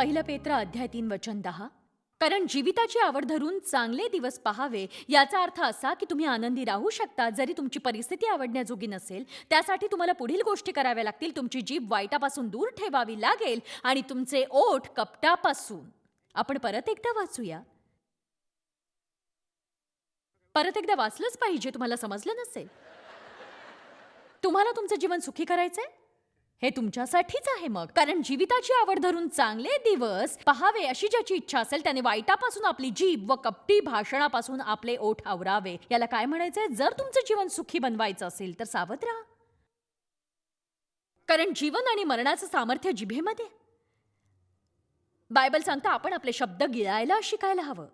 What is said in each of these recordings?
पहिलं पेत्र अध्याय तीन वचन दहा. कारण जीविताची आवड धरून चांगले दिवस पहावे याचा अर्थ असा की तुम्ही आनंदी राहू शकता. जरी तुमची परिस्थिती आवडण्याजोगी नसेल त्यासाठी तुम्हाला पुढील गोष्टी कराव्या लागतील. तुमची जीभ वाईटापासून दूर ठेवावी लागेल आणि तुमचे ओठ कपटापासून. आपण परत एकदा वाचूया. परत एकदा वाचलंच पाहिजे तुम्हाला समजलं नसेल? तुम्हाला तुमचं जीवन सुखी करायचंय? हे तुमच्यासाठीच आहे मग. कारण जीविताची आवड धरून चांगले दिवस पहावे अशी ज्याची इच्छा असेल त्याने वाईटापासून आपली जीभ व कपटी भाषणापासून आपले ओठ आवरावे. याला काय म्हणायचंय? जर तुमचं जीवन सुखी बनवायचं असेल तर सावध राहा. कारण जीवन आणि मरणाचं सामर्थ्य जिभेमध्ये. बायबल सांगता आपण आपले शब्द गिळायला शिकायला हवं.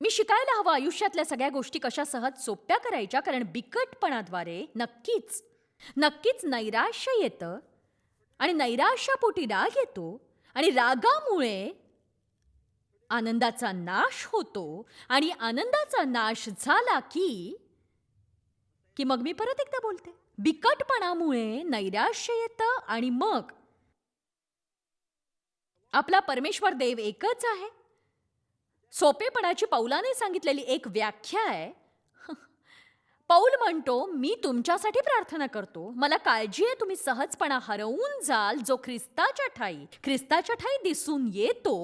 मी शिकायला हवं आयुष्यातल्या सगळ्या गोष्टी कशा सहज सोप्या करायच्या कारण बिकटपणाद्वारे नक्कीच नक्कीच नैराश्य येतं. आणि नैराश्यापोटी राग येतो. आणि रागामुळे आनंदाचा नाश होतो. आणि आनंदाचा नाश झाला की की मग मी परत एकदा बोलते. बिकटपणामुळे नैराश्य येतं आणि मग आपला परमेश्वर देव एकच आहे. सोपेपणाची पौलाने सांगितलेली एक व्याख्या आहे. पौल म्हणतो मी तुमच्यासाठी प्रार्थना करतो. मला काळजी आहे तुम्ही सहजपणा हरवून जाल जो ख्रिस्ताच्या ठाई ख्रिस्ताच्या ठाई दिसून येतो.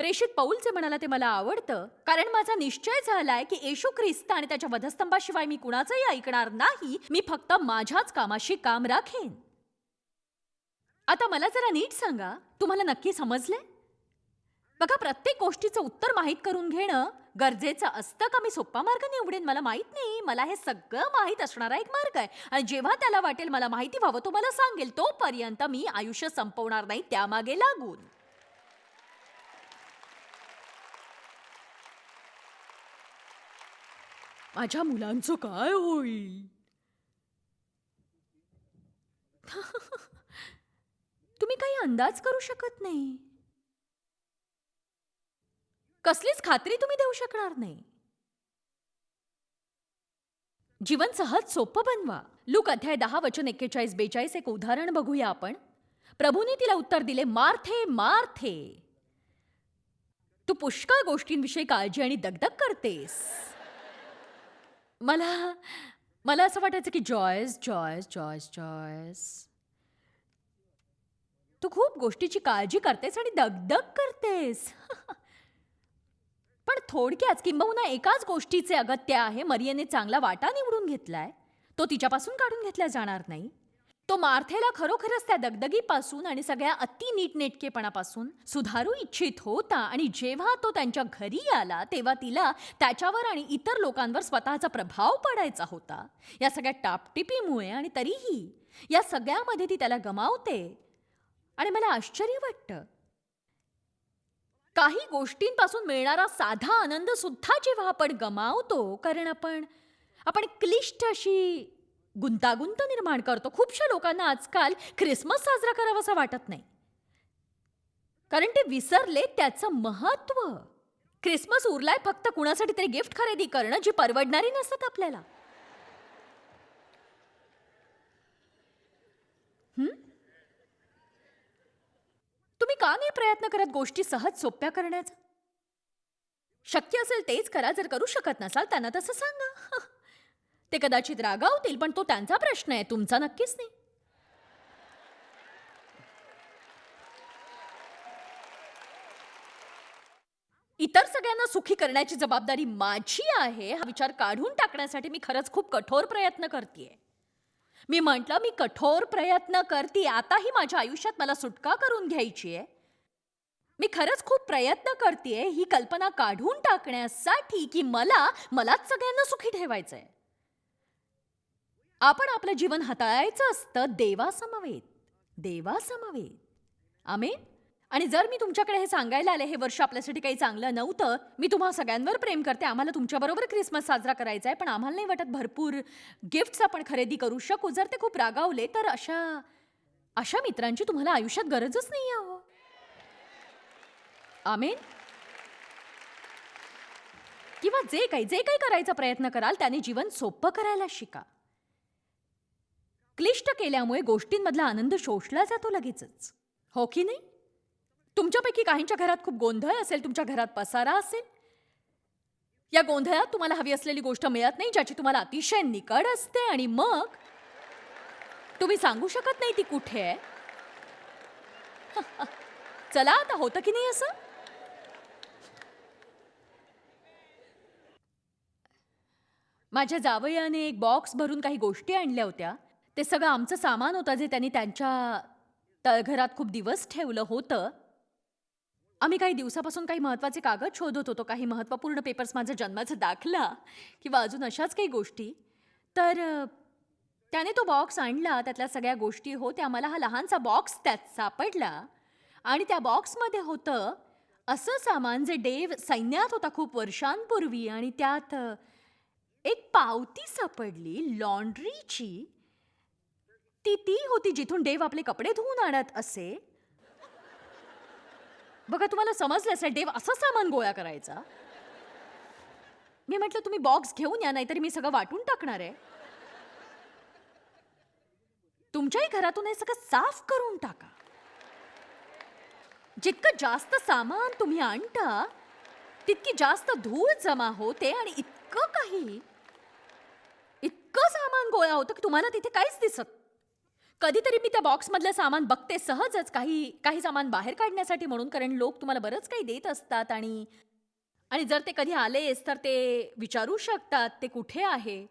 प्रेषित पौलचे म्हणाला ते मला आवडतं कारण माझा निश्चय झालाय की येशू ख्रिस्त आणि त्याच्या वधस्तंभाशिवाय मी कुणाचंही ऐकणार नाही. मी फक्त माझ्याच कामाशी काम राखेन. आता मला जरा नीट सांगा तुम्हाला नक्की समजलंय? बघा प्रत्येक गोष्टीचं उत्तर माहीत करून घेणं गरजेचं असतं का? मी सोप्पा मार्ग निवडेन? मला माहीत नाही. मला हे सगळं माहीत असणारा एक मार्ग आहे. आणि जेव्हा त्याला वाटेल मला माहिती व्हावं तो मला सांगेल. तोपर्यंत मी आयुष्य संपवणार नाही त्यामागे लागून. माझ्या मुलांचं काय होईल? तुम्ही काही अंदाज करू शकत नाही. कसलीच खात्री तुम्ही देऊ शकणार नाही. जीवन सहज सोपं बनवा. लूक अध्याय दहा वचन एक्केचाळीस बेचाळीस एक उदाहरण बघूया आपण. प्रभूने तिला उत्तर दिले मार्थे मार्थे. तू पुष्कळ गोष्टींविषयी काळजी आणि दगदग करतेस. मला मला असं वाटायचं की जॉयस जॉयस जॉयस जॉयस. तू खूप गोष्टीची काळजी करतेस आणि दगदग करतेस. पण थोडक्यात किंबहुना एकाच गोष्टीचे अगत्य आहे मरियेने चांगला वाटा निवडून घेतलाय. तो तिच्यापासून काढून घेतला जाणार नाही. तो मार्थेला खरोखरच त्या दगदगीपासून आणि सगळ्या अति नीटनेटकेपणापासून सुधारू इच्छित होता आणि जेव्हा तो त्यांच्या घरी आला तेव्हा तिला त्याच्यावर आणि इतर लोकांवर स्वतःचा प्रभाव पडायचा होता. या सगळ्या टापटिपीमुळे आणि तरीही या सगळ्यामध्ये ती त्याला गमावते. आणि मला आश्चर्य वाटतं काही गोष्टींपासून मिळणारा साधा आनंद सुद्धा जेव्हा आपण गमावतो कारण आपण आपण क्लिष्ट अशी गुंतागुंत निर्माण करतो. खूपशा लोकांना आजकाल ख्रिसमस साजरा करावासा वाटत नाही. कारण ते विसरले त्याचं महत्त्व ख्रिसमस उरलाय फक्त कुणासाठी तरी गिफ्ट खरेदी करणं जी परवडणारी नसतात आपल्याला. तुम्ही का नाही प्रयत्न करत गोष्टी सहज सोप्या करण्याचा? शक्य असेल तेच करा जर करू शकत नसाल त्यांना तसं सांगा. ते कदाचित रागावतील पण तो त्यांचा प्रश्न आहे तुमचा नक्कीच नाही. इतर सगळ्यांना सुखी करण्याची जबाबदारी माझी आहे. हा विचार काढून टाकण्यासाठी मी खरंच खूप कठोर प्रयत्न करते मी म्हटलं मी कठोर प्रयत्न करते आताही माझ्या आयुष्यात मला सुटका करून घ्यायची आहे मी खरंच खूप प्रयत्न करते ही कल्पना काढून टाकण्यासाठी की मला मलाच सगळ्यांना सुखी ठेवायचंय. आपण आपलं जीवन हाताळायचं असतं देवासमवेत देवासमवेत. आमेन? आणि जर मी तुमच्याकडे हे सांगायला आले हे वर्ष आपल्यासाठी काही चांगलं नव्हतं मी तुम्हा सगळ्यांवर प्रेम करते. आम्हाला तुमच्याबरोबर क्रिसमस साजरा करायचा आहे पण आम्हाला नाही वाटत भरपूर गिफ्ट्स आपण खरेदी करू शकू. जर ते खूप रागावले तर अशा अशा मित्रांची तुम्हाला आयुष्यात गरजच नाही आहे अहो आमेन. किंवा जे काही जे काही करायचा प्रयत्न कराल त्याने जीवन सोपं करायला शिका. क्लिष्ट केल्यामुळे गोष्टींमधला आनंद शोषला जातो लगेचच. हो की नाही? तुमच्यापैकी काहींच्या घरात खूप गोंधळ असेल तुमच्या घरात पसारा असेल या गोंधळात तुम्हाला हवी असलेली गोष्ट मिळत नाही ज्याची तुम्हाला अतिशय निकड असते आणि मग तुम्ही सांगू शकत नाही ती कुठे आहे. चला आता होतं की नाही असं? माझ्या जावयाने एक बॉक्स भरून काही गोष्टी आणल्या होत्या. ते सगळं आमचं सामान होतं जे त्यांनी त्यांच्या तळघरात खूप दिवस ठेवलं होतं. आम्ही काही दिवसापासून काही महत्त्वाचे कागद शोधत होतो काही महत्त्वपूर्ण पेपर्स माझा जन्माचा दाखला किंवा अजून अशाच काही गोष्टी. तर अ, त्याने तो बॉक्स आणला त्यातल्या सगळ्या गोष्टी होत्या मला हा लहानसा बॉक्स त्यात सापडला. आणि त्या बॉक्समध्ये होतं असं सामान जे डेव सैन्यात होता खूप वर्षांपूर्वी आणि त्यात अ, एक पावती सापडली लॉन्ड्रीची ती ती होती जिथून डेव आपले कपडे धुवून आणत असे. बघा तुम्हाला समजलं असेल डेव असं सामान गोळा करायचा. मी म्हटलं तुम्ही बॉक्स घेऊन या नाहीतरी मी सगळं वाटून टाकणार आहे. तुमच्याही घरातून हे सगळं साफ करून टाका. जितकं जास्त सामान तुम्ही आणता तितकी जास्त धूळ जमा होते आणि इतकं काही इतकं सामान गोळा होतं की तुम्हाला तिथे काहीच दिसत कधीतरी मी त्या बॉक्समधलं सामान बघते सहजच. काही काही सामान बाहेर काढण्यासाठी म्हणून कारण लोक तुम्हाला बरंच काही देत असतात आणि आणि जर ते कधी आलेस तर ते विचारू शकतात ते कुठे आहे.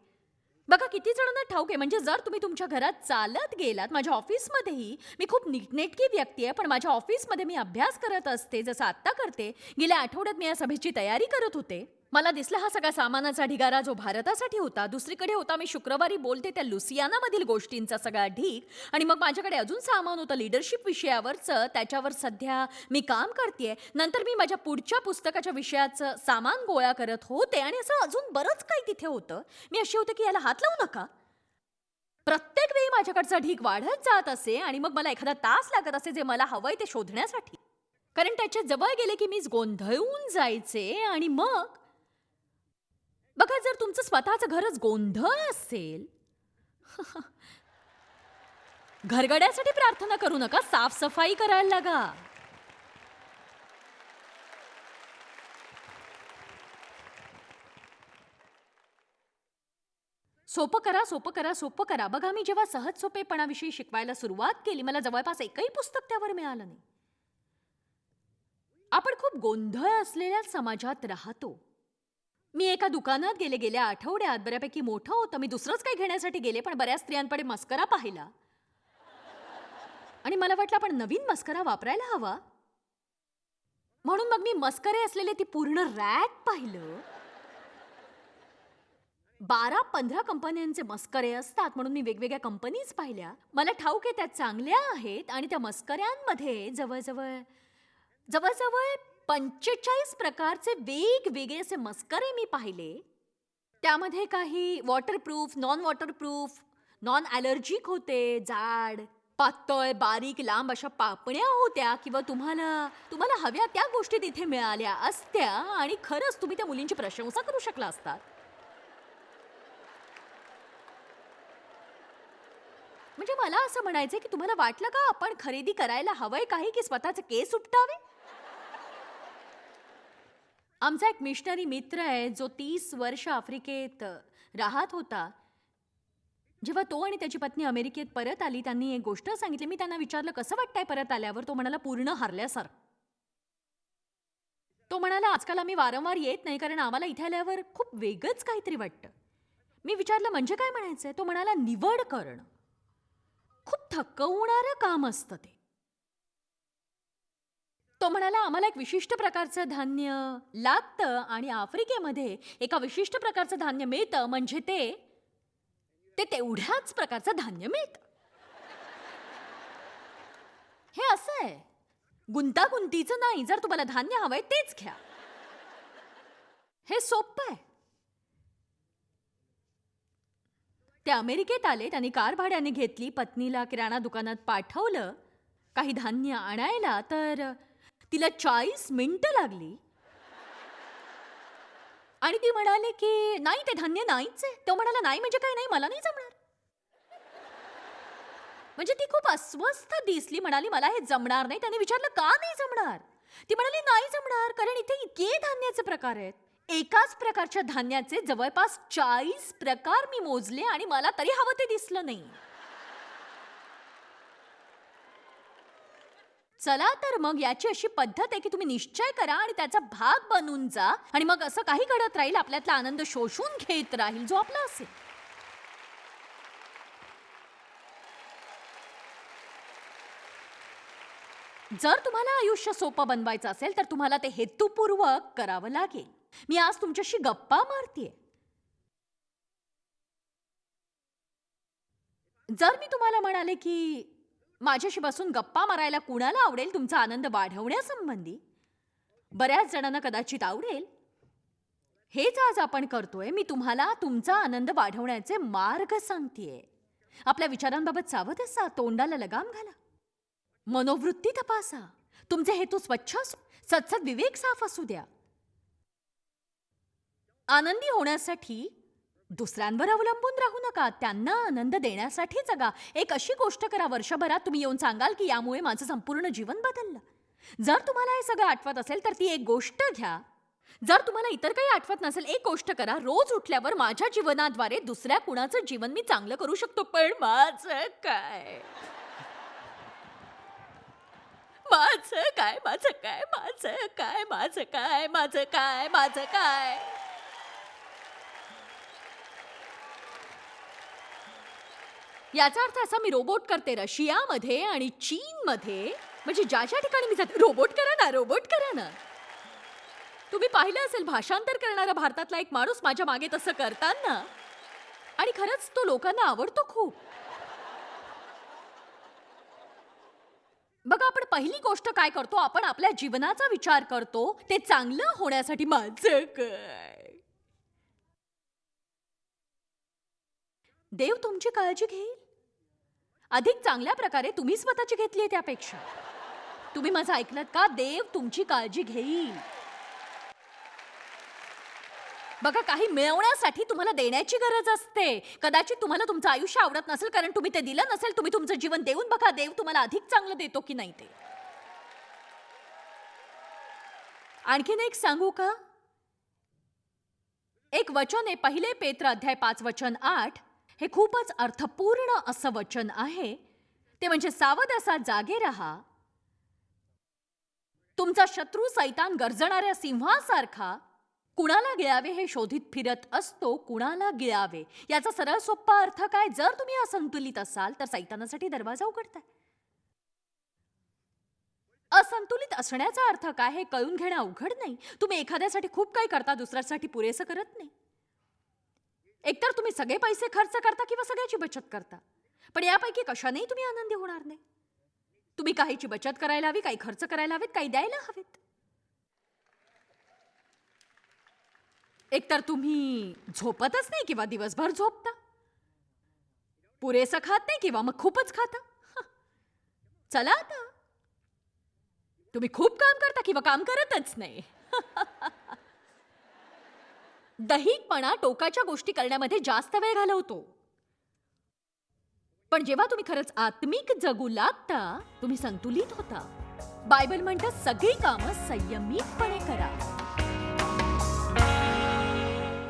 बघा किती जणांना ठाऊक आहे. म्हणजे जर तुम्ही तुमच्या घरात चालत गेलात माझ्या ऑफिसमध्येही मी खूप नीटनेटकी व्यक्ती आहे पण माझ्या ऑफिसमध्ये मी अभ्यास करत असते जसं आत्ता करते. गेल्या आठवड्यात मी या सभेची तयारी करत होते. मला दिसला हा सगळा सामानाचा ढिगारा जो भारतासाठी होता. दुसरीकडे होता मी शुक्रवारी बोलते त्या लुसियानामधील गोष्टींचा सगळा ढीग. आणि मग माझ्याकडे अजून सामान होतं लिडरशिप विषयावरचं. त्याच्यावर सध्या मी काम करते नंतर मी माझ्या पुढच्या पुस्तकाच्या विषयाचं सामान गोळा करत होते आणि असं अजून बरंच काही तिथे होतं. मी अशी होते की याला हात लावू नका. प्रत्येक वेळी माझ्याकडचा ढीग वाढत जात असे आणि मग मला एखादा तास लागत असे जे मला हवंय ते शोधण्यासाठी. कारण त्याच्याजवळ गेले की मीच गोंधळून जायचे आणि मग बघा जर तुमचं स्वतःचं घरच गोंधळ असेल घरगड्यासाठी प्रार्थना करू नका साफसफाई करायला लागा. सोपं करा सोपं करा सोपं करा. बघा मी जेव्हा सहज सोपेपणाविषयी शिकवायला सुरुवात केली मला जवळपास एकही पुस्तक त्यावर मिळालं नाही. आपण खूप गोंधळ असलेल्या समाजात राहतो. मी एका दुकानात गेले गेल्या आठवड्यात बऱ्यापैकी मोठं होतं. मी दुसरंच काही घेण्यासाठी गेले पण बऱ्याच स्त्रियांकडे मस्करा पाहिला. आणि मला वाटलं आपण नवीन मस्करा वापरायला हवा. म्हणून मग मी मस्करे असलेले ती पूर्ण रॅक पाहिलं. बारा पंधरा कंपन्यांचे मस्करे असतात म्हणून मी वेगवेगळ्या कंपनीज पाहिल्या. मला ठाऊक आहे त्या चांगल्या आहेत. आणि त्या मस्कऱ्यांमध्ये जवळजवळ जवळजवळ पंचेचाळीस प्रकारचे वेगवेगळे असे मस्करे मी पाहिले. त्यामध्ये काही waterproof non waterproof non allergic होते जाड पातळ बारीक लांब अशा पापण्या होत्या किंवा तुम्हाला तुम्हाला हव्या त्या गोष्टी तिथे मिळाल्या असत्या आणि खरंच तुम्ही त्या मुलींची प्रशंसा करू शकला असतात म्हणजे मला असं म्हणायचं की तुम्हाला वाटलं का आपण खरेदी करायला हवंय काही की स्वतःचे केस उपटावे? आमचा एक मिशनरी मित्र आहे जो तीस वर्ष आफ्रिकेत राहत होता. जेव्हा तो आणि त्याची पत्नी अमेरिकेत परत आली त्यांनी एक गोष्ट सांगितली. मी त्यांना विचारलं कसं वाटतंय परत आल्यावर? तो म्हणाला पूर्ण हरल्यासारखं. तो म्हणाला आजकाल आम्ही वारंवार येत नाही कारण आम्हाला इथे आल्यावर खूप वेगळंच काहीतरी वाटतं. मी विचारलं म्हणजे काय म्हणायचंय? तो म्हणाला निवड करणं. खूप थकवणारं काम असतं ते. तो म्हणाला आम्हाला एक विशिष्ट प्रकारचं धान्य लागतं आणि आफ्रिकेमध्ये एका विशिष्ट प्रकारचं धान्य मिळतं म्हणजे ते ते तेवढ्याच प्रकारचं धान्य मिळतं. हे असं आहे. गुंतागुंतीचं नाही जर तुम्हाला धान्य हवंय तेच घ्या. हे सोपं आहे. ते अमेरिकेत आले त्यांनी कार भाड्याने घेतली पत्नीला किराणा दुकानात पाठवलं काही धान्य आणायला तर तिला चाळीस मिनिटं लागली. आणि ती म्हणाली की नाही ते धान्य नाहीच आहे. तो म्हणाला नाही म्हणजे काय? नाही मला नाही जमणार. म्हणजे ती खूप अस्वस्थ दिसली. म्हणाली मला हे जमणार नाही. त्याने विचारलं का नाही जमणार? ती म्हणाली नाही जमणार कारण इथे इतके धान्याचे प्रकार आहेत. एकाच प्रकारच्या धान्याचे जवळपास चाळीस प्रकार मी मोजले आणि मला तरी हवं ते दिसलं नाही. चला तर मग याची अशी पद्धत आहे की तुम्ही निश्चय करा आणि त्याचा भाग बनून जा. आणि मग असं काही घडत राहील आपल्यातला आनंद शोषून घेत राहील जो आपला असेल. जर तुम्हाला आयुष्य सोपं बनवायचं असेल तर तुम्हाला ते हेतुपूर्वक करावं लागेल. मी आज तुमच्याशी गप्पा मारतीये. जर मी तुम्हाला म्हणाले की माझ्याशी बसून गप्पा मारायला कुणाला आवडेल तुमचा आनंद वाढवण्यासंबंधी? बऱ्याच जणांना कदाचित आवडेल. हेच आज आपण करतोय. मी तुम्हाला तुमचा आनंद वाढवण्याचे मार्ग सांगतेय. आपल्या विचारांबाबत सावध असा तोंडाला लगाम घाला. मनोवृत्ती तपासा. तुमचे हेतू स्वच्छ असू सत्सद विवेक साफ असू द्या. आनंदी होण्यासाठी दुसऱ्यांवर अवलंबून राहू नका. त्यांना आनंद देण्यासाठी जगा. एक अशी गोष्ट करा वर्षभरात तुम्ही येऊन सांगाल की यामुळे माझं संपूर्ण जीवन बदललं. जर तुम्हाला हे सगळं आठवत असेल तर ती एक गोष्ट घ्या. जर तुम्हाला इतर काही आठवत नसेल एक गोष्ट करा. रोज उठल्यावर माझ्या जीवनाद्वारे दुसऱ्या कुणाचं जीवन मी चांगलं करू शकतो पण माझं काय? माझं काय? माझं काय? माझं काय? माझं काय? माझं काय? माझं काय? याचा अर्थ असा मी रोबोट करते रशियामध्ये आणि चीनमध्ये. म्हणजे ज्या ज्या ठिकाणी मी जाते रोबोट करा ना रोबोट करा ना. तुम्ही पाहिलं असेल भाषांतर करणारा भारतातला एक माणूस माझ्या मागे तसं करताना. आणि खरंच तो लोकांना आवडतो खूप. बघा आपण पहिली गोष्ट काय करतो? आपण आपल्या जीवनाचा विचार करतो. ते चांगलं होण्यासाठी माझं काय? देव तुमची काळजी घेईल? अधिक चांगल्या प्रकारे तुम्ही स्वतःची घेतली आहे त्यापेक्षा. तुम्ही माझं ऐकलं का? देव तुमची काळजी घेईल. बघा काही मिळवण्यासाठी तुम्हाला देण्याची गरज असते. कदाचित तुम्हाला तुमचं आयुष्य आवडत नसेल कारण तुम्ही ते दिलं नसेल तुम्ही तुमचं जीवन देऊन बघा देव तुम्हाला अधिक चांगलं देतो की नाही ते. आणखीन एक सांगू का? एक वचन आहे पहिले पेत्र अध्याय पाच वचन आठ. हे खूपच अर्थपूर्ण असं वचन आहे. ते म्हणजे सावध असा जागे रहा. तुमचा शत्रू सैतान गरजणाऱ्या सिंहासारखा कुणाला गिळावे हे शोधित फिरत असतो कुणाला गिळावे? याचा सरळ सोप्पा अर्थ काय? जर तुम्ही असंतुलित असाल तर सैतानासाठी दरवाजा उघडताय. असंतुलित असण्याचा अर्थ काय हे कळून घेणं अवघड नाही. तुम्ही एखाद्यासाठी खूप काही करता दुसऱ्यासाठी पुरेसं करत नाही. एकतर तुम्ही सगळे पैसे खर्च करता किंवा सगळ्याची बचत करता. पण यापैकी कशानेही तुम्ही आनंदी होणार नाही. तुम्ही काहीची बचत करायला हवी काही खर्च करायला हवेत काही द्यायला हवेत. एकतर तुम्ही झोपतच नाही किंवा दिवसभर झोपता. पुरेसं खात नाही किंवा मग खूपच खाता. चला आता. तुम्ही खूप काम करता किंवा काम करतच नाही. दहीकपणा टोकाच्या गोष्टी करण्यामध्ये जास्त वेळ घालवतो. पण जेव्हा तुम्ही खरंच आत्मिक जगू लागता तुम्ही संतुलित होता. बायबल म्हणतं सगळी कामं संयमितपणे करा.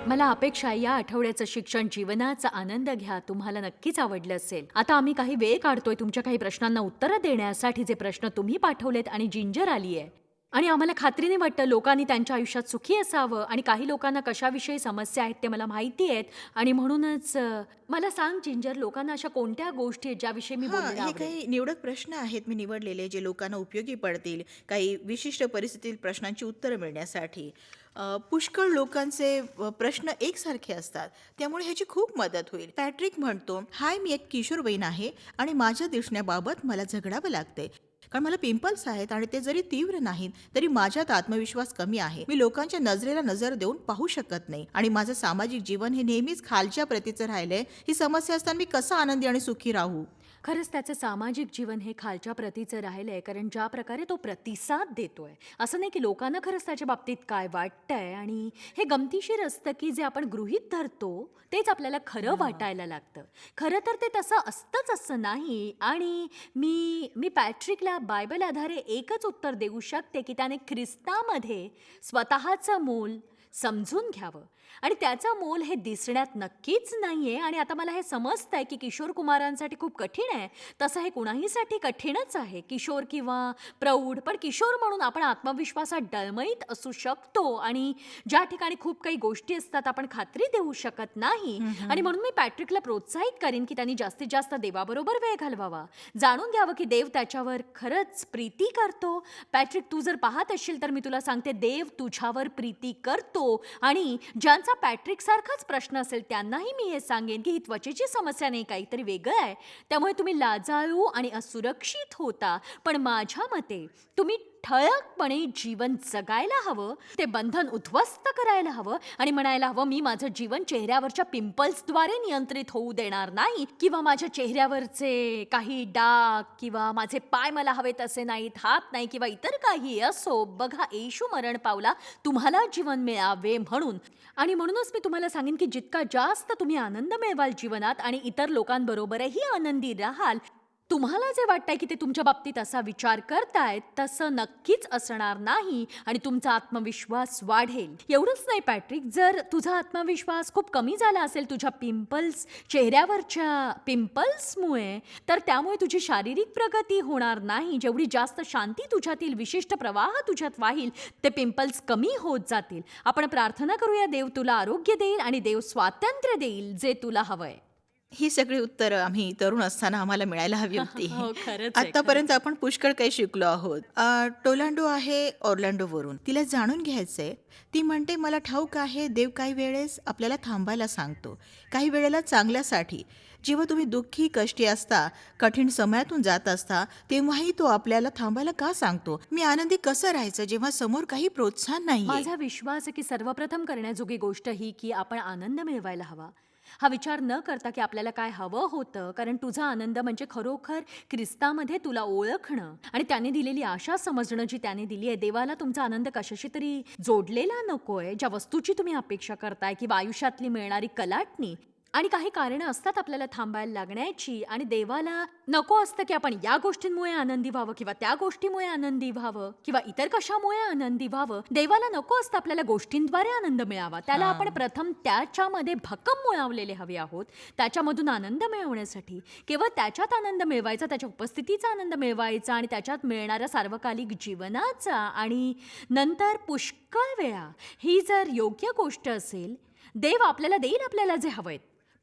मला अपेक्षा या आठवड्याचं शिक्षण जीवनाचा आनंद घ्या. तुम्हाला नक्कीच आवडलं असेल. आता आम्ही काही वेळ काढतोय तुमच्या काही प्रश्नांना उत्तरं देण्यासाठी जे प्रश्न तुम्ही पाठवलेत आणि जिंजर आली आहे आणि आम्हाला खात्रीने वाटतं लोकांनी त्यांच्या आयुष्यात सुखी असावं आणि काही लोकांना कशाविषयी समस्या आहेत ते मला माहिती आहेत. आणि म्हणूनच अं, मला सांग जिंजर लोकांना अशा कोणत्या गोष्टी आहेत ज्याविषयी मी हां, हे काही निवडक प्रश्न आहेत मी निवडलेले जे लोकांना उपयोगी पडतील काही विशिष्ट परिस्थितीतील प्रश्नांची उत्तरं मिळण्यासाठी. अ, पुष्कळ लोकांचे अ, प्रश्न एकसारखे असतात. त्यामुळे ह्याची खूप मदत होईल. पॅट्रिक म्हणतो हाय मी एक किशोरवयीन आहे आणि माझ्या दिसण्याबाबत मला झगडावं लागते कारण मला पिंपल्स आहेत आणि ते जरी तीव्र नाहीत तरी माझ्यात आत्मविश्वास कमी आहे. मी लोकांच्या नजरेला नजर देऊन पाहू शकत नाही. आणि माझं सामाजिक जीवन हे नेहमीच खालच्या प्रतीचं राहिलंय. ही समस्या असताना मी कसं आनंदी आणि सुखी राहू? खरंच त्याचं सामाजिक जीवन हे खालच्या प्रतीचं राहिलंय कारण ज्या प्रकारे तो प्रतिसाद देतोय. असं नाही की लोकांना खरंच त्याच्या बाबतीत काय वाटतंय आणि हे गमतीशीर असतं की जे आपण गृहीत धरतो तेच आपल्याला खरं वाटायला लागतं. खरं तर ते तसं असतंच असं नाही आणि मी मी पॅट्रिकला बायबल आधारे एकच उत्तर देऊ शकते की त्याने ख्रिस्तामध्ये स्वतःचं मोल समजून घ्यावं. आणि त्याचं मोल हे दिसण्यात नक्कीच नाहीये. आणि आता मला हे समजतंय की किशोर कुमारांसाठी खूप कठीण आहे. तसं हे कुणाहीसाठी कठीणच आहे? किशोर किंवा प्रौढ. पण किशोर म्हणून आपण आत्मविश्वासात डळमळीत असू शकतो. आणि ज्या ठिकाणी खूप काही गोष्टी असतात आपण खात्री देऊ शकत नाही. आणि म्हणून मी पॅट्रिकला प्रोत्साहित करीन की त्यांनी जास्तीत जास्त देवाबरोबर वेळ घालवावा. जाणून घ्यावं की देव त्याच्यावर खरंच प्रीती करतो. पॅट्रिक तू जर पाहत असशील तर मी तुला सांगते देव तुझ्यावर प्रीती करतो. आणि ज्यांचा पॅट्रिक सारखाच प्रश्न असेल त्यांनाही मी हे सांगेन की ही त्वचेची समस्या नाही काहीतरी वेगळं आहे. त्यामुळे तुम्ही लाजाळू आणि असुरक्षित होता. पण माझ्या मते तुम्ही ठळकपणे जीवन जगायला हवं ते बंधन उद्ध्वस्त करायला हवं आणि म्हणायला हवं मी माझं जीवन चेहऱ्यावरच्या पिंपल्सद्वारे नियंत्रित होऊ देणार नाही किंवा माझ्या चेहऱ्यावरचे काही डाग किंवा माझे पाय मला हवेत असे नाहीत हात नाही किंवा इतर काही असो बघा येशू मरण पावला तुम्हाला जीवन मिळावे म्हणून. आणि म्हणूनच मी तुम्हाला सांगेन की जितका जास्त तुम्ही आनंद मिळवाल जीवनात आणि इतर लोकांबरोबरही आनंदी राहाल तुम्हाला जे वाटतंय की ते तुमच्या बाबतीत असा विचार करतायत तसं नक्कीच असणार नाही आणि तुमचा आत्मविश्वास वाढेल. एवढंच नाही पॅट्रिक. जर तुझा आत्मविश्वास खूप कमी झाला असेल तुझ्या पिंपल्स चेहऱ्यावरच्या पिंपल्समुळे तर त्यामुळे तुझी शारीरिक प्रगती होणार नाही. जेवढी जास्त शांती तुझ्यातील विशिष्ट प्रवाह तुझ्यात वाहील ते पिंपल्स कमी होत जातील. आपण प्रार्थना करूया देव तुला आरोग्य देईल आणि देव स्वातंत्र्य देईल जे तुला हवंय. ही सगळी उत्तरं आम्ही तरुण असताना आम्हाला मिळायला हवी होती. हो, खरंच आहे, आतापर्यंत आपण पुष्कळ काही शिकलो आहोत. अ, टोलांडो आहे ऑर्लँडोवरून. तिला जाणून घ्यायचंय. ती म्हणते मला ठाऊक आहे देव काही वेळेस आपल्याला थांबायला सांगतो. काही वेळेला चांगल्यासाठी. जेव्हा तुम्ही दुःखी कष्टी असता कठीण समयातून जात असता तेव्हाही तो आपल्याला थांबायला का सांगतो? मी आनंदी कसं राहायचं जेव्हा समोर काही प्रोत्साहन नाही माझा विश्वास आहे की सर्वप्रथम करण्याजोगी गोष्ट ही की आपण आनंद मिळवायला हवा. हा विचार न करता की आपल्याला काय हवं होतं कारण तुझा आनंद म्हणजे खरोखर ख्रिस्तामध्ये तुला ओळखणं. आणि त्याने दिलेली आशा समजणं जी त्याने दिली आहे देवाला तुमचा आनंद कशाशी तरी जोडलेला नकोय. ज्या वस्तूची तुम्ही अपेक्षा करताय किंवा आयुष्यातली मिळणारी कलाटणी आणि काही कारणं असतात आपल्याला थांबायला लागण्याची. आणि देवाला नको असतं की आपण या गोष्टींमुळे आनंदी व्हावं किंवा त्या गोष्टीमुळे आनंदी व्हावं किंवा इतर कशामुळे आनंदी व्हावं. देवाला नको असतं आपल्याला गोष्टींद्वारे आनंद मिळावा. त्याला आपण प्रथम त्याच्यामध्ये भक्कम मुळावलेले हवे आहोत. त्याच्यामधून आनंद मिळवण्यासाठी. केवळ त्याच्यात आनंद मिळवायचा त्याच्या उपस्थितीचा आनंद मिळवायचा आणि त्याच्यात मिळणाऱ्या सार्वकालिक जीवनाचा आणि नंतर पुष्कळ वेळा ही जर योग्य गोष्ट असेल देव आपल्याला देईल आपल्याला जे हवंय.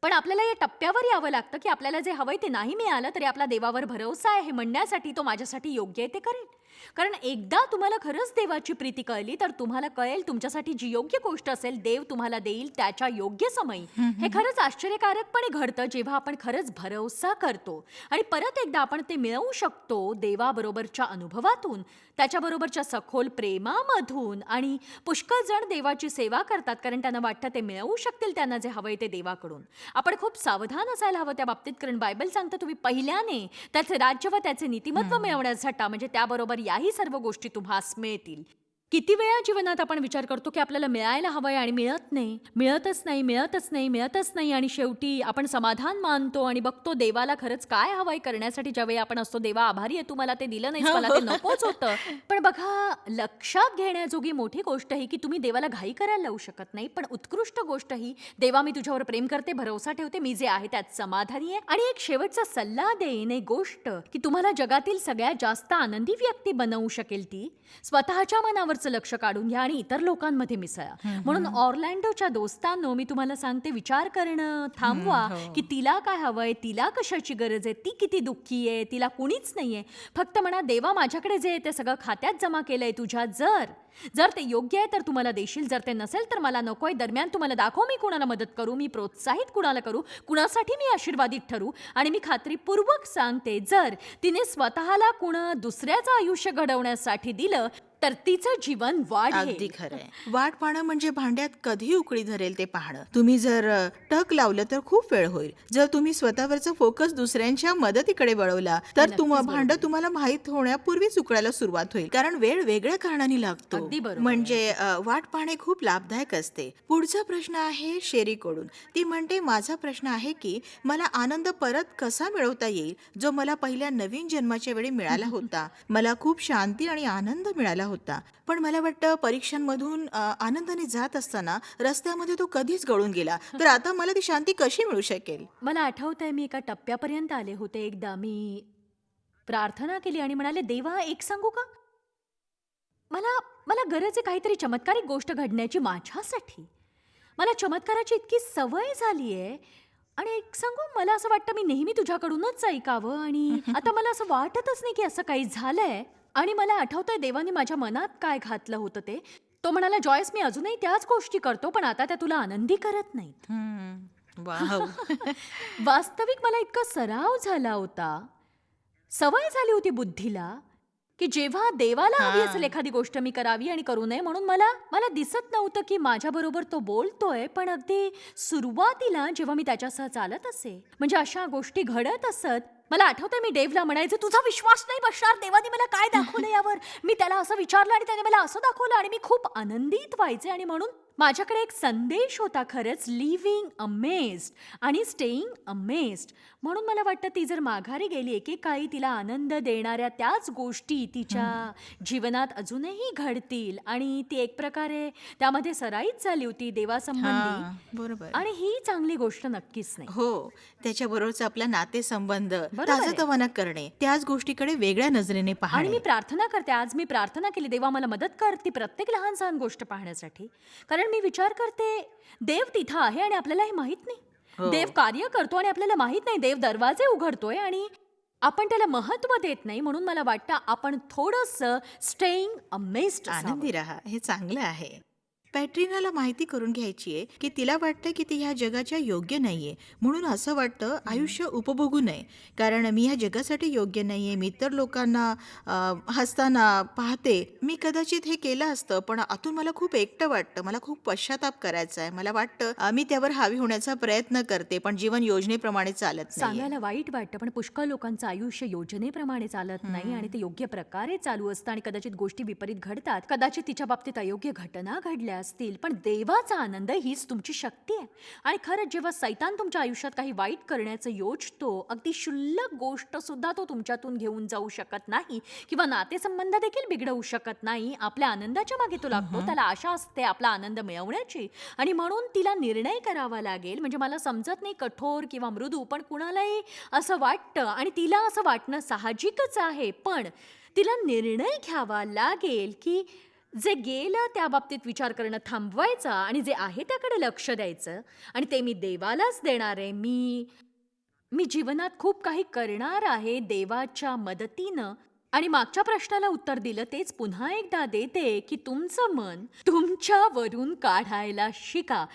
पण आपल्याला या टप्प्यावर यावं लागतं की आपल्याला जे हवंय ते नाही मिळालं तरी आपला देवावर भरोसा आहे हे म्हणण्यासाठी तो माझ्यासाठी योग्य आहे ते करेल कारण एकदा तुम्हाला खरंच देवाची प्रीती कळली तर तुम्हाला कळेल तुमच्यासाठी जी योग्य गोष्ट असेल देव तुम्हाला देईल त्याच्या योग्य समयी. हे खरंच आश्चर्यकारकपणे घडतं जेव्हा आपण खरंच भरोसा करतो आणि परत एकदा आपण ते मिळवू शकतो देवाबरोबरच्या अनुभवातून त्याच्याबरोबरच्या सखोल प्रेमामधून आणि पुष्कळ जण देवाची सेवा करतात कारण त्यांना वाटतं ते मिळवू शकतील त्यांना जे हवंय ते देवाकडून. आपण खूप सावधान असायला हवं त्या बाबतीत कारण बायबल सांगतं तुम्ही पहिल्याने त्याचे राज्य व त्याचे नीतिमत्व मिळवण्यास झटा म्हणजे त्याबरोबर याही सर्व गोष्टी तुम्हास मिळतील. किती वेळा जीवनात आपण विचार करतो की आपल्याला मिळायला हवंय आणि मिळत नाही? मिळतच नाही मिळतच नाही मिळतच नाही आणि शेवटी आपण समाधान मानतो आणि बघतो देवाला खरंच काय हवंय करण्यासाठी. ज्यावेळी आपण असतो देवा आभारी आहे तू मला ते दिलं नाही मला ते नकोच होतं. पण बघा लक्षात घेण्याजोगी मोठी गोष्ट ही की तुम्ही देवाला घाई करायला लावू शकत नाही. पण उत्कृष्ट गोष्ट ही देवा मी तुझ्यावर प्रेम करते भरोसा ठेवते मी जे आहे त्यात समाधानी आहे. आणि एक शेवटचा सल्ला देईन एक गोष्ट की तुम्हाला जगातील सगळ्यात जास्त आनंदी व्यक्ती बनवू शकेल ती. स्वतःच्या मनावरचं लक्ष काढून घ्या आणि इतर लोकांमध्ये मिसळा. म्हणून ऑर्लँडोच्या दोस्तांनो मी तुम्हाला सांगते विचार करणं थांबवा की तिला काय हवंय तिला कशाची गरज आहे ती किती दुःखी आहे तिला कुणीच नाहीये. फक्त म्हणा देवा माझ्याकडे जे आहे ते सगळं खात्यात जमा केलंय तुझ्या जर. जर ते योग्य आहे तर तुम्हाला देशील जर ते नसेल तर मला नकोय. दरम्यान तुम्हाला दाखव मी कुणाला मदत करू मी प्रोत्साहित कुणाला करू कुणासाठी मी आशीर्वादित ठरू. आणि मी खात्रीपूर्वक सांगते जर तिने स्वतःला कुणा दुसऱ्याचं आयुष्य घडवण्यासाठी दिलं तर तिचं जीवन वाढेल. अगदी खरंय वाट पाहणं म्हणजे भांड्यात कधी उकळी धरेल ते पाहणं. तुम्ही जर अ, टक लावलं तर खूप वेळ होईल. जर तुम्ही स्वतःवरचा फोकस दुसऱ्यांच्या मदतीकडे वळवला तर तुम. भांडं तुम्हाला माहीत होण्यापूर्वीच उकळायला सुरुवात होईल. कारण वेळ वेगळ्या कारणाने लागतो. अगदी बरोबर. म्हणजे अ, वाट पाहणे खूप लाभदायक असते. पुढचा प्रश्न आहे शेरीकडून. ती म्हणते माझा प्रश्न आहे की मला आनंद परत कसा मिळवता येईल? जो मला पहिल्या नवीन जन्माच्या वेळी मिळाला होता. मला खूप शांती आणि आनंद मिळाला होता. पण मला वाटतं परीक्षांमधून आनंदाने जात असताना रस्त्यामध्ये तो कधीच गळून गेला. तर आता मला ती शांती कशी मिळू शकेल? मला आठवतंय मी एका टप्प्यापर्यंत आले होते एकदा. मी प्रार्थना केली आणि म्हणाले देवा एक सांगू का? मला मला गरज आहे काहीतरी चमत्कारिक गोष्ट घडण्याची माझ्यासाठी. मला चमत्काराची इतकी सवय झाली आहे आणि एक सांगू मला असं वाटतं मी नेहमी तुझ्याकडूनच ऐकावं आणि आता मला असं वाटतच नाही की असं काही झालंय. आणि मला आठवतंय देवाने माझ्या मनात काय घातलं होतं ते. तो म्हणाला जॉयस मी अजूनही त्याच गोष्टी करतो पण आता त्या तुला आनंदी करत नाहीत. वाव. वास्तविक मला इतका सराव झाला होता. सवय झाली होती बुद्धीला की जेव्हा देवाला हवी हा. असेल एखादी गोष्ट मी करावी आणि करू नये म्हणून मला मला दिसत नव्हतं की माझ्या बरोबर तो बोलतोय पण अगदी सुरुवातीला जेव्हा मी त्याच्यासह चालत असे म्हणजे अशा गोष्टी घडत असत मला आठवतंय मी डेव्हला म्हणायचं तुझा विश्वास नाही बसणार देवाने मला काय दाखवलं यावर? मी त्याला असं विचारलं आणि त्याने मला असं दाखवलं आणि मी खूप आनंदित व्हायचे आणि म्हणून माझ्याकडे एक संदेश होता खरंच लिव्हिंग अमेस्ड आणि स्टेईंग अमेस्ड म्हणून मला वाटतं ती जर माघारी गेली एकेकाळी तिला आनंद देणाऱ्या त्याच गोष्टी तिच्या जीवनात अजूनही घडतील आणि ती एक प्रकारे त्यामध्ये सराईच झाली होती देवासंबंधी बरोबर. आणि ही चांगली गोष्ट नक्कीच नाही. हो त्याच्याबरोबरचा आपला नातेसंबंध. ताजतवाना करणे त्याच गोष्टीकडे वेगळ्या नजरेने आणि मी पाहणे प्रार्थना करते आज मी प्रार्थना केली देवा मला मदत कर ती प्रत्येक लहान सहान गोष्ट पाहण्यासाठी. कारण मी विचार करते. देव तिथं आहे आणि आपल्याला हे माहीत नाही. हो. देव कार्य करतो आणि आपल्याला माहीत नाही. देव दरवाजे उघडतोय आणि आपण त्याला महत्त्व देत नाही म्हणून मला वाटतं आपण थोडस स्टेईंग अमेस्ड आनंदी राहा. हे चांगलं आहे. पॅट्रिनाला माहिती करून घ्यायची आहे की तिला वाटतं की ती ह्या जगाच्या योग्य नाहीये. म्हणून असं वाटतं आयुष्य उपभोगू नये. कारण मी ह्या जगासाठी योग्य नाहीये. मी इतर लोकांना हसताना पाहते. मी कदाचित हे केलं असतं पण आतून मला खूप एकटं वाटतं. मला खूप पश्चाताप करायचा आहे. मला वाटतं मी त्यावर हावी होण्याचा प्रयत्न करते पण जीवन योजनेप्रमाणे चालत सांगायला वाईट वाटतं पण पुष्कळ लोकांचं आयुष्य योजनेप्रमाणे चालत नाही आणि ते योग्य प्रकारे चालू असतं आणि कदाचित गोष्टी विपरीत घडतात. कदाचित तिच्या बाबतीत अयोग्य घटना घडल्या असतील पण देवाचा आनंद हीच तुमची शक्ती आहे. आणि खरंच जेव्हा सैतान तुमच्या आयुष्यात काही वाईट करण्याचं योजतो अगदी क्षुल्लक गोष्ट सुद्धा तो तुमच्यातून घेऊन जाऊ शकत नाही किंवा नातेसंबंध देखील बिघडवू शकत नाही. आपल्या आनंदाच्या मागे तो लागतो त्याला आशा असते आपला आनंद मिळवण्याची. आणि म्हणून तिला निर्णय करावा लागेल. म्हणजे मला समजत नाही कठोर किंवा मृदू पण कुणालाही असं वाटतं आणि तिला असं वाटणं साहजिकच आहे. पण तिला निर्णय घ्यावा लागेल की जे गेलं त्या बाबतीत विचार करणं थांबवायचा आणि जे आहे त्याकडे लक्ष द्यायचं. आणि ते मी देवालाच देणार आहे. मी मी जीवनात खूप काही करणार आहे देवाच्या मदतीनं. आणि मागच्या प्रश्नाला उत्तर दिलं तेच पुन्हा एकदा देते की तुमचं मन तुमच्यावरून काढायला शिका.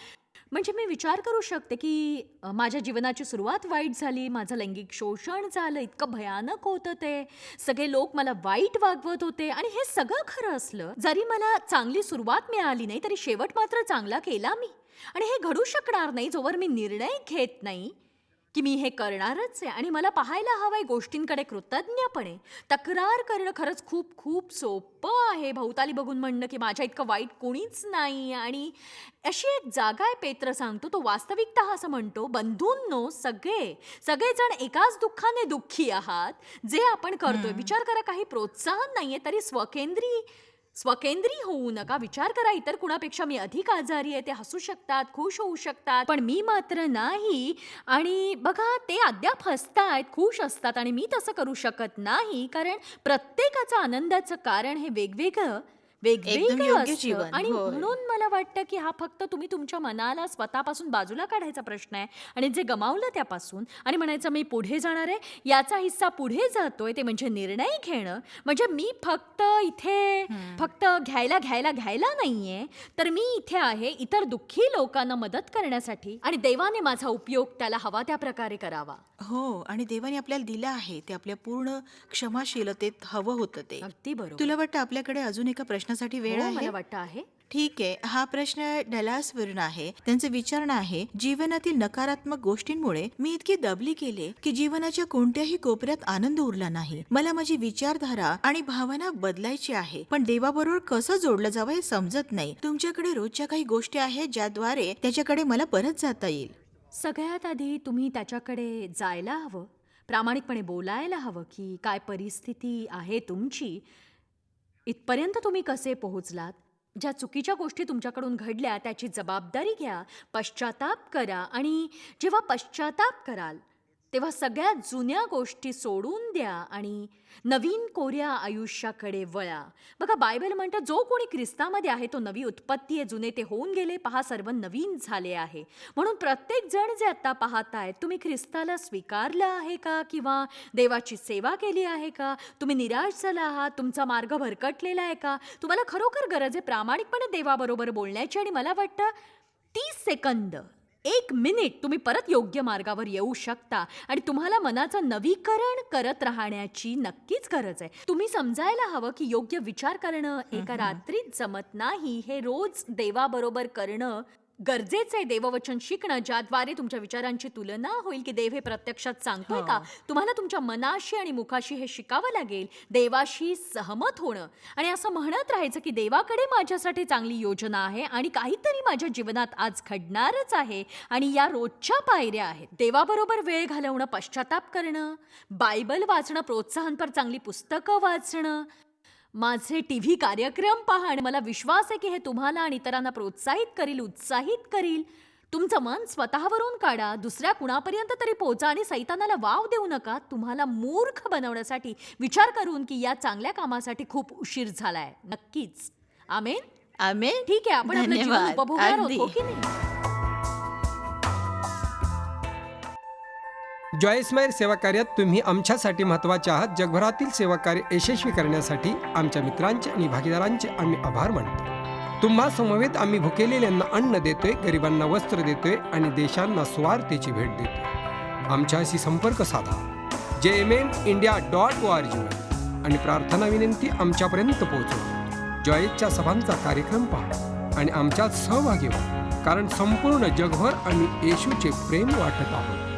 म्हणजे मी विचार करू शकते की अ, माझ्या जीवनाची सुरुवात वाईट झाली माझं लैंगिक शोषण झालं इतकं भयानक होतं ते. सगळे लोक मला वाईट वागवत होते आणि हे सगळं खरं असलं जरी मला चांगली सुरुवात मिळाली नाही तरी शेवट मात्र चांगला केला मी. आणि हे घडू शकणार नाही जोवर मी निर्णय घेत नाही. की मी हे करणारच आहे आणि मला पाहायला हवंय गोष्टींकडे कृतज्ञपणे. तक्रार करणं खरंच खूप खूप सोपं आहे. भोवताली बघून म्हणणं की माझ्या इतकं वाईट कोणीच नाही आणि अशी एक जागा आहे पेत्र सांगतो तो वास्तविकता असं म्हणतो बंधूंनो सगळे सगळेजण एकाच दुःखाने दुःखी आहात. जे आपण करतोय विचार करा काही प्रोत्साहन नाहीये तरी स्वकेंद्री स्वकेंद्री होऊ नका. विचार करा इतर कुणापेक्षा मी अधिक आजारी आहे ते हसू शकतात खुश होऊ शकतात. पण मी मात्र नाही. आणि बघा ते अद्याप हसतायत खुश असतात. आणि मी तसं करू शकत नाही कारण प्रत्येकाचं आनंदाचं कारण हे वेगवेगळं वेगवेगळं योग्य असतं. जीवन. आणि होय. म्हणून मला वाटतं की हा फक्त तुम्ही तुमच्या मनाला स्वतःपासून बाजूला काढायचा प्रश्न आहे आणि जे गमावलं त्यापासून आणि म्हणायचं मी पुढे जाणार आहे याचा हिस्सा पुढे जातोय ते म्हणजे निर्णय घेणं म्हणजे मी फक्त इथे फक्त घ्यायला घ्यायला घ्यायला नाहीये तर मी इथे आहे इतर दुःखी लोकांना मदत करण्यासाठी आणि देवाने माझा उपयोग त्याला हवा त्या प्रकारे करावा हो आणि देवाने आपल्याला दिलं आहे ते आपल्या पूर्ण क्षमाशीलतेत हवं होतं ते अगदी बरोबर तुला वाटतं आपल्याकडे अजून एका प्रश्नासाठी वेळ हो, आहे? मला वाटतं आहे. ठीक आहे. हा प्रश्न डलासवरून आहे. त्यांचं विचारणं आहे जीवनातील नकारात्मक गोष्टींमुळे मी इतकी दबली गेले की जीवनाच्या कोणत्याही कोपऱ्यात आनंद उरला नाही. मला माझी विचारधारा आणि भावना बदलायची आहे. पण देवाबरोबर कसं जोडलं जावं हे समजत नाही. तुमच्याकडे रोजच्या काही गोष्टी आहेत ज्याद्वारे त्याच्याकडे मला परत जाता येईल. सगळ्यात आधी तुम्ही त्याच्याकडे जायला हवं. प्रामाणिकपणे बोलायला हवं की काय परिस्थिती आहे तुमची. इथपर्यंत तुम्ही कसे पोहोचलात? ज्या चुकीच्या गोष्टी तुमच्याकडून घडल्या त्याची जबाबदारी घ्या पश्चाताप करा आणि जेव्हा पश्चाताप कराल तेव्हा सगळ्या जुन्या गोष्टी सोडून द्या आणि नवीन कोऱ्या आयुष्याकडे वळा. बघा बायबल म्हणतं जो कोणी ख्रिस्तामध्ये आहे तो नवी उत्पत्ती आहे. जुने ते होऊन गेले पहा सर्व नवीन झाले आहे. म्हणून प्रत्येक जण जे आता आहेत तुम्ही ख्रिस्ताला स्वीकारलं आहे का? किंवा देवाची सेवा केली आहे का? तुम्ही निराश झाला आहात? तुमचा मार्ग भरकटलेला आहे का? तुम्हाला खरोखर गरज आहे प्रामाणिकपणे देवाबरोबर बोलण्याची? आणि मला वाटतं तीस सेकंद एक मिनिट तुम्ही परत योग्य मार्गावर येऊ शकता आणि तुम्हाला मनाचं नवीकरण करत राहण्याची नक्कीच गरज आहे. तुम्ही समजायला हवं की योग्य विचार करणं एका रात्रीत जमत नाही. हे रोज देवाबरोबर करणं गरजेचं आहे देववचन शिकणं ज्याद्वारे तुमच्या विचारांची तुलना होईल की देव हे प्रत्यक्षात सांगतोय का? तुम्हाला तुमच्या मनाशी आणि मुखाशी हे शिकावं लागेल. देवाशी सहमत होणं. आणि असं म्हणत राहायचं की देवाकडे माझ्यासाठी चांगली योजना आहे आणि काहीतरी माझ्या जीवनात आज घडणारच आहे आणि या रोजच्या पायऱ्या आहेत. देवाबरोबर वेळ घालवणं पश्चाताप करणं बायबल वाचणं प्रोत्साहनपर चांगली पुस्तकं वाचणं माझे टी व्ही कार्यक्रम पहा आणि मला विश्वास आहे की हे तुम्हाला आणि इतरांना प्रोत्साहित करील उत्साहित करील. तुमचं मन स्वतःवरून काढा दुसऱ्या कुणापर्यंत तरी पोहोचा आणि सैतानाला वाव देऊ नका. तुम्हाला मूर्ख बनवण्यासाठी विचार करून की या चांगल्या कामासाठी खूप उशीर झालाय. नक्कीच. आमेन? आमेन. ठीक आहे आपण आपलं जीवन. उपभोगणार आहोत, अगदी. हो की नाही? जॉयस्माईल सेवा कार्यात तुम्ही आमच्यासाठी महत्त्वाचे आहात. जगभरातील सेवा कार्य यशस्वी करण्यासाठी आमच्या मित्रांचे आणि भागीदारांचे आम्ही आभार मानतो. तुम्हा समवेत आम्ही भुकेलेल्यांना अन्न देतोय गरिबांना वस्त्र देतोय आणि देशांना स्वार्थेची भेट देतोय. आमच्याशी संपर्क साधा. J M N India dot O R जीवर आणि प्रार्थना विनंती आमच्यापर्यंत पोहोचवा. जॉयच्या सभांचा कार्यक्रम पहा आणि आमच्यात सहभागी व्हा. कारण संपूर्ण जगभर आम्ही येशूचे प्रेम वाटत आहोत.